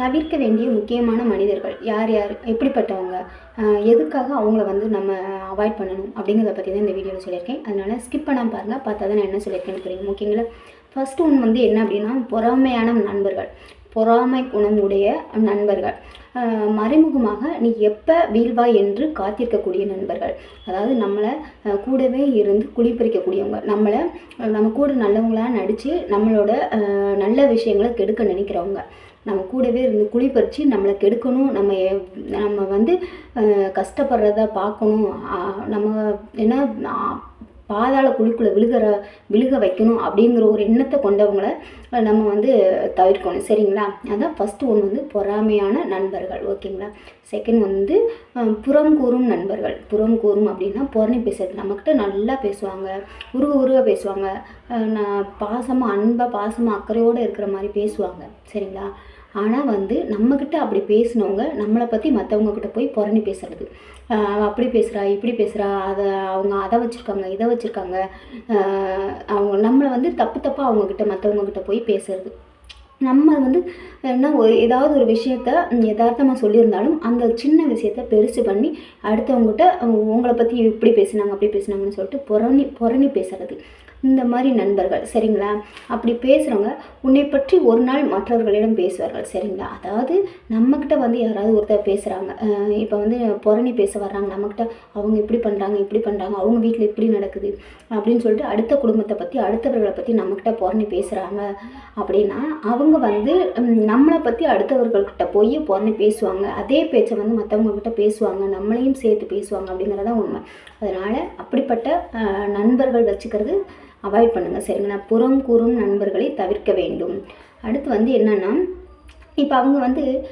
தவிர்க்க வேண்டிய முக்கியமான மனிதர்கள் யார் யார் எப்படிப்பட்டவங்க எதுக்காக அவங்கள வந்து நம்ம அவாய்ட் பண்ணணும் அப்படிங்கிறத பற்றி தான் இந்த வீடியோவில் சொல்லியிருக்கேன். அதனால் ஸ்கிப் பண்ணாமல் பாருங்கள் பார்த்தா தான் நான் என்ன சொல்லியிருக்கேன்னு தெரியும் ஓகேங்களா ஃபர்ஸ்ட் ஒன் வந்து என்ன அப்படின்னா பொறாமையான நண்பர்கள். பொறாமை குணம் உடைய நண்பர்கள் மறைமுகமாக நீ எப்போ வீழ்வாய் என்று காத்திருக்கக்கூடிய நண்பர்கள். அதாவது நம்மளை கூடவே இருந்து குளிப்பறிக்கக்கூடியவங்க நம்மளை நம்ம கூட நல்லவங்களாக நடித்து நம்மளோட நல்ல விஷயங்களை கெடுக்க நினைக்கிறவங்க. நம்ம கூடவே இருந்து குளிப்பறித்து நம்மளை கெடுக்கணும். நம்ம நம்ம வந்து கஷ்டப்படுறத பார்க்கணும். நம்ம என்ன பாதாள குழிக்குள்ளே விழுகிற விழுக வைக்கணும் அப்படிங்கிற ஒரு எண்ணத்தை கொண்டவங்கள நம்ம வந்து தவிர்க்கணும். சரிங்களா? அதான் ஃபஸ்ட்டு ஒன்று வந்து பொறாமையான நண்பர்கள். ஓகேங்களா? செகண்ட் வந்து புறம் கூறும் நண்பர்கள். புறம் கூறும் அப்படின்னா புறணி பேசுறது. நம்மக்கிட்ட நல்லா பேசுவாங்க. உருவ உருவாக பேசுவாங்க. நான் பாசமாக அன்பாக பாசமாக அக்கறையோடு இருக்கிற மாதிரி பேசுவாங்க. சரிங்களா? ஆனால் வந்து நம்மக்கிட்ட அப்படி பேசினவங்க நம்மளை பற்றி மற்றவங்கக்கிட்ட போய் புறணி பேசுறது. அப்படி பேசுகிறா இப்படி பேசுகிறா அதை அவங்க அதை வச்சுருக்காங்க இதை வச்சுருக்காங்க. அவங்க நம்மளை வந்து தப்பு தப்பாக அவங்கக்கிட்ட மற்றவங்கக்கிட்ட போய் பேசுறது. நம்ம வந்து என்ன ஒரு ஏதாவது ஒரு விஷயத்த யதார்த்தமாக சொல்லியிருந்தாலும் அந்த சின்ன விஷயத்த பெருசு பண்ணி அடுத்தவங்ககிட்ட அவங்க உங்களை பற்றி இப்படி பேசுனாங்க அப்படி பேசுனாங்கன்னு சொல்லிட்டு புறணி புறணி பேசுறது. இந்த மாதிரி நண்பர்கள் சரிங்களா? அப்படி பேசுகிறவங்க உன்னை பற்றி ஒரு நாள் மற்றவர்களிடம் பேசுவார்கள் சரிங்களா? அதாவது நம்மக்கிட்ட வந்து யாராவது ஒருத்தர் பேசுகிறாங்க இப்போ வந்து புறணி பேச வர்றாங்க நம்மக்கிட்ட அவங்க இப்படி பண்ணுறாங்க இப்படி பண்ணுறாங்க அவங்க வீட்டில் இப்படி நடக்குது அப்படின்னு சொல்லிட்டு அடுத்த குடும்பத்தை பற்றி அடுத்தவர்களை பற்றி நம்மக்கிட்ட புறணி பேசுகிறாங்க அப்படின்னா அவங்க வந்து நம்மளை பற்றி அடுத்தவர்கள்கிட்ட போய் புறணி பேசுவாங்க. அதே பேச்சை வந்து மற்றவங்க கிட்ட பேசுவாங்க நம்மளையும் சேர்த்து பேசுவாங்க அப்படிங்கிறதான் உண்மை. அதனால் அப்படிப்பட்ட நண்பர்கள் வச்சுக்கிறது அவாய்ட் பண்ணுங்கள் சரிங்களா? புறம் கூறும் நண்பர்களை தவிர்க்க வேண்டும். அடுத்து வந்து என்னென்னா இப்போ அவங்க வந்து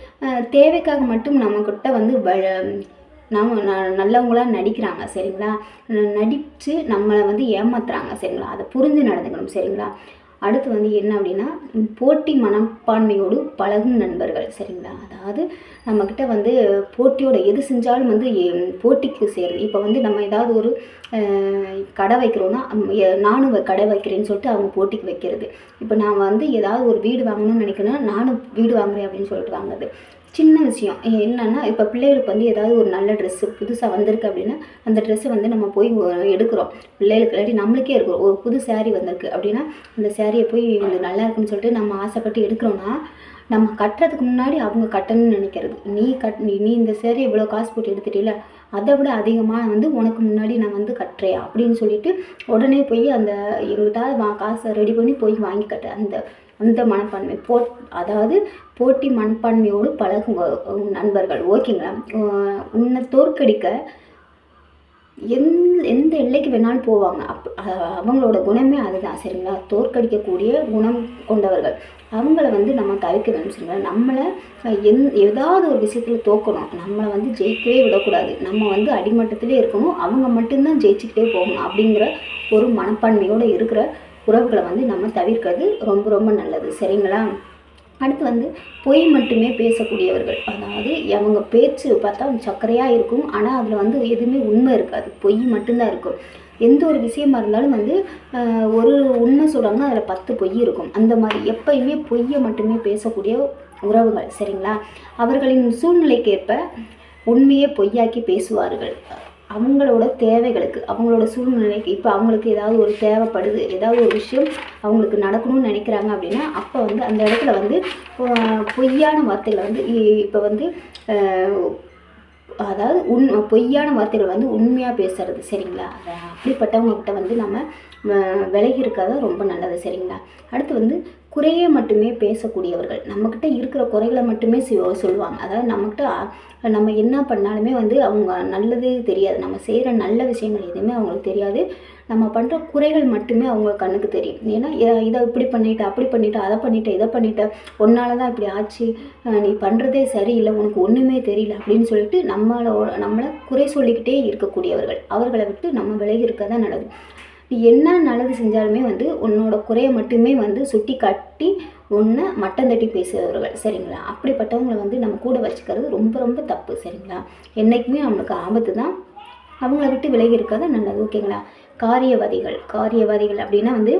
தேவைக்காக மட்டும் நம்மக்கிட்ட வந்து வ- நாம ந- நல்லவங்களாக நடிக்கிறாங்க. சரிங்களா? நடித்து நம்மளை வந்து ஏமாத்துறாங்க. சரிங்களா? அதை புரிஞ்சு நடந்துக்கணும். சரிங்களா? அடுத்து வந்து என்ன அப்படின்னா போட்டி மனப்பான்மையோடு பழகும் நண்பர்கள். சரிங்களா? அதாவது நம்மக்கிட்ட வந்து போட்டியோட எது செஞ்சாலும் வந்து எ- போட்டிக்கு சேருது இப்போ வந்து நம்ம ஏதாவது ஒரு கடை வைக்கிறோன்னா நானும் வ- கடை வைக்கிறேன்னு சொல்லிட்டு அவங்க போட்டிக்கு வைக்கிறது. இப்போ நான் வந்து ஏதாவது ஒரு வீடு வாங்கணும்னு நினைக்கிறேன்னா நானும் வீடு வாங்குறேன் அப்படின்னு சொல்லிட்டு வாங்குறது. சின்ன விஷயம். என்னென்னா இப்போ பிள்ளைகளுக்கு வந்து ஏதாவது ஒரு நல்ல ட்ரெஸ்ஸு புதுசாக வந்திருக்கு அப்படின்னா அந்த ட்ரெஸ்ஸை வந்து நம்ம போய் எடுக்கிறோம். பிள்ளைகளுக்கு இல்லாட்டி நம்மளுக்கே இருக்கிறோம். ஒரு புது சேரீ வந்திருக்கு அப்படின்னா அந்த சேரீயை போய் இது நல்லா இருக்குன்னு சொல்லிட்டு நம்ம ஆசைப்பட்டு எடுக்கிறோன்னா நம்ம கட்டுறதுக்கு முன்னாடி அவங்க கட்டணும்னு நினைக்கிறது. நீ கட் நீ இந்த சேரீ இவ்வளோ காசு போட்டு எடுத்துட்டில அதை விட அதிகமாக வந்து உனக்கு முன்னாடி நான் வந்து கட்டுறேன் அப்படின்னு சொல்லிட்டு உடனே போய் அந்த எங்கிட்ட வா காசை ரெடி பண்ணி போய் வாங்கி கட்டு. அந்த அந்த மனப்பான்மை. போ அதாவது போட்டி மனப்பான்மையோடு பழகும் நண்பர்கள். ஓகேங்களா? உன்னை தோற்கடிக்க எந் எந்த எல்லைக்கு வேணாலும் போவாங்க. அப் அவங்களோட குணமே அதுதான் சரிங்களா? தோற்கடிக்கக்கூடிய குணம் கொண்டவர்கள். அவங்கள வந்து நம்ம தவிர்க்க வேணும் சரிங்களா? நம்மளை எந் ஏதாவது ஒரு விஷயத்தில் தோக்கணும். நம்மளை வந்து ஜெயிக்கவே விடக்கூடாது. நம்ம வந்து அடிமட்டத்திலே இருக்கணும். அவங்க மட்டும்தான் ஜெயிச்சுக்கிட்டே போகணும் அப்படிங்கிற ஒரு மனப்பான்மையோடு இருக்கிற உறவுகளை வந்து நம்ம தவிர்க்கிறது ரொம்ப ரொம்ப நல்லது. சரிங்களா? அடுத்து வந்து பொய் மட்டுமே பேசக்கூடியவர்கள். அதாவது அவங்க பேச்சு பார்த்தா சர்க்கரையாக இருக்கும். ஆனால் அதில் வந்து எதுவுமே உண்மை இருக்காது. பொய் மட்டும்தான் இருக்கும். எந்த ஒரு விஷயமா இருந்தாலும் வந்து ஒரு உண்மை சொல்கிறாங்கன்னா அதில் பத்து பொய் இருக்கும். அந்த மாதிரி எப்பயுமே பொய்யை மட்டுமே பேசக்கூடிய உறவுகள் சரிங்களா? அவர்களின் சூழ்நிலைக்கேற்ப உண்மையை பொய்யாக்கி பேசுவார்கள். அவங்களோட தேவைகளுக்கு அவங்களோட சூழ்நிலைக்கு இப்போ அவங்களுக்கு ஏதாவது ஒரு தேவைப்படுது ஏதாவது ஒரு விஷயம் அவங்களுக்கு நடக்கணும்னு நினைக்கிறாங்க அப்படின்னா அப்போ வந்து அந்த இடத்துல வந்து பொய்யான வார்த்தைகளை வந்து இப்போ வந்து அதாவது உண் பொய்யான வார்த்தைகள் வந்து உண்மையாக பேசுறது சரிங்களா? அதை அப்படிப்பட்டவங்கக்கிட்ட வந்து நம்ம விலகி இருக்கிறது ரொம்ப நல்லது சரிங்களா? அடுத்து வந்து குறையே மட்டுமே பேசக்கூடியவர்கள். நம்மக்கிட்ட இருக்கிற குறைகளை மட்டுமே சொல்லுவாங்க. அதாவது நம்மக்கிட்ட நம்ம என்ன பண்ணாலுமே வந்து அவங்க நல்லதே தெரியாது. நம்ம செய்கிற நல்ல விஷயங்கள் எதுவுமே அவங்களுக்கு தெரியாது. நம்ம பண்ணுற குறைகள் மட்டுமே அவங்க கண்ணுக்கு தெரியும். ஏன்னா இதை இப்படி பண்ணிட்ட அப்படி பண்ணிட்ட அதை பண்ணிட்ட இதை பண்ணிட்ட உன்னால தான் இப்படி ஆச்சு. நீ பண்ணுறதே சரியில்லை உனக்கு ஒன்றுமே தெரியல அப்படின்னு சொல்லிட்டு நம்மளோட நம்மளை குறை சொல்லிக்கிட்டே இருக்கக்கூடியவர்கள். அவர்களை விட்டு நம்ம விலகி இருக்க தான் நல்லது. நீ என்ன நல்லது செஞ்சாலுமே வந்து உன்னோட குறையை மட்டுமே வந்து சுட்டி காட்டி ஒன்று மட்டம் தட்டி பேசுகிறவர்கள் சரிங்களா? அப்படிப்பட்டவங்களை வந்து நம்ம கூட வச்சுக்கிறது ரொம்ப ரொம்ப தப்பு சரிங்களா? என்றைக்குமே நம்மளுக்கு ஆபத்து தான் அவங்கள விட்டு விலகி இருக்காத நல்லது ஓகேங்களா? காரியவாதிகள் காரியவாதிகள் அப்படின்னா வந்து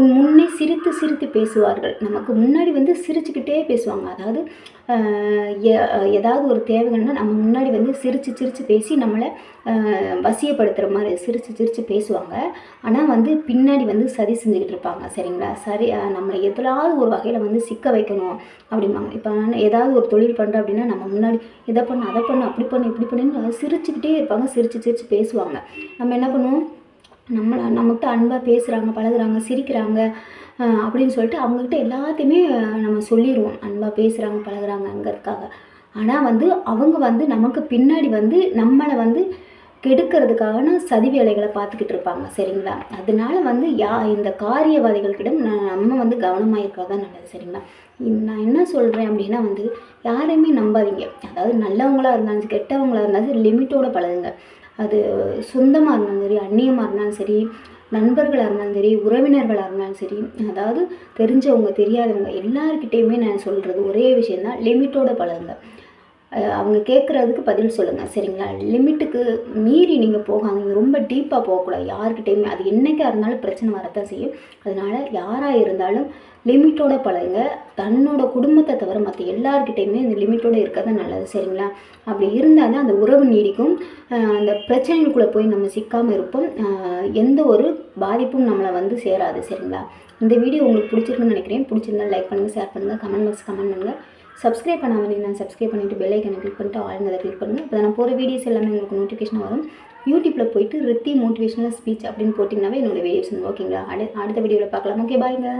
உன் முன்னே சிரித்து சிரித்து பேசுவார்கள். நமக்கு முன்னாடி வந்து சிரிச்சுக்கிட்டே பேசுவாங்க. அதாவது ஏதாவது ஒரு தேவைகள்னா நம்ம முன்னாடி வந்து சிரித்து சிரித்து பேசி நம்மளை வசியப்படுத்துகிற மாதிரி சிரித்து சிரித்து பேசுவாங்க. ஆனால் வந்து பின்னாடி வந்து சதி செஞ்சுக்கிட்டு இருப்பாங்க. சரிங்களா? சரி நம்மளை எதாவது ஒரு வகையில் வந்து சிக்க வைக்கணும் அப்படிம்பாங்க. இப்போ நான் ஏதாவது ஒரு தொழில் பண்ணுறோம் அப்படின்னா நம்ம முன்னாடி இதை பண்ணு அதை பண்ணு அப்படி பண்ணு இப்படி பண்ணுன்னு சிரிச்சுக்கிட்டே இருப்பாங்க. சிரித்து சிரித்து பேசுவாங்க. நம்ம என்ன பண்ணுவோம்? நம்மளை நம்மகிட்ட அன்பாக பேசுகிறாங்க பழகுறாங்க சிரிக்கிறாங்க அப்படின்னு சொல்லிட்டு அவங்கக்கிட்ட எல்லாத்தையுமே நம்ம சொல்லிடுவோம் அன்பாக பேசுகிறாங்க பழகுறாங்க அங்கிறதுக்காக ஆனால் வந்து அவங்க வந்து நமக்கு பின்னாடி வந்து நம்மளை வந்து கெடுக்கிறதுக்கான சதி வேலைகளை பார்த்துக்கிட்டு இருப்பாங்க சரிங்களா? அதனால வந்து யா இந்த காரியவாதிகள்கிட்ட நம்ம வந்து கவனமாக இருக்கிறது தான் நல்லது சரிங்களா? நான் என்ன சொல்கிறேன் அப்படின்னா வந்து யாரையுமே நம்பாதீங்க. அதாவது நல்லவங்களாக இருந்தாலும் கெட்டவங்களாக இருந்தாலும் லிமிட்டோடு பழகுங்க. அது சொந்தமாக இருந்தாலும் சரி அந்நியமாக இருந்தாலும் சரி நண்பர்களாக இருந்தாலும் சரி உறவினர்களாக இருந்தாலும் சரி அதாவது தெரிஞ்சவங்க தெரியாதவங்க எல்லாருக்கிட்டேயுமே நான் சொல்கிறது ஒரே விஷயந்தான் லிமிட்டோட பழகுங்க. அவங்க கேட்குறதுக்கு பதில் சொல்லுங்கள் சரிங்களா? லிமிட்டுக்கு மீறி நீங்கள் போகாதீங்க. ரொம்ப டீப்பாக போகக்கூடாது. யாருக்கிட்டேயுமே அது என்றைக்காக இருந்தாலும் பிரச்சனை வரத்தான் செய்யும். அதனால் யாராக இருந்தாலும் லிமிட்டோட பழகுங்க. தன்னோட குடும்பத்தை தவிர மற்ற எல்லாருக்கிட்டேயுமே இந்த லிமிட்டோடு இருக்கிறது நல்லது சரிங்களா? அப்படி இருந்தால் தான் அந்த உறவு நீடிக்கும். அந்த பிரச்சனைகளுக்குள்ளே போய் நம்ம சிக்காமல் இருப்போம். எந்த ஒரு பாதிப்பும் நம்மளை வந்து சேராது சரிங்களா? இந்த வீடியோ உங்களுக்கு பிடிச்சிருக்குன்னு நினைக்கிறேன். பிடிச்சிருந்தா லைக் பண்ணுங்கள் ஷேர் பண்ணுங்கள் கமெண்ட் பாக்ஸ் கமெண்ட் பண்ணுங்கள் சப்ஸ்கிரைப் பண்ணாமல் நான் சப்ஸ்கிரைப் பண்ணிவிட்டு பெல்லைக்கனை கிளிக் பண்ணிட்டு ஆளுங்களை கிளிக் பண்ணுங்கள் இப்போ நான் போகிற வீடியோஸ் எல்லாமே உங்களுக்கு நோட்டிஃபிகேஷன் வரும். யூடியூப்பில் போயிட்டு ரித்தி மோட்டிவேஷனல் ஸ்பீச் அப்படின்னு போட்டிங்கனாவே என்னோட வீடியோஸ் ஓகேங்களா அடு அடுத்த வீடியோவில் பார்க்கலாம். ஓகே பாய்ங்க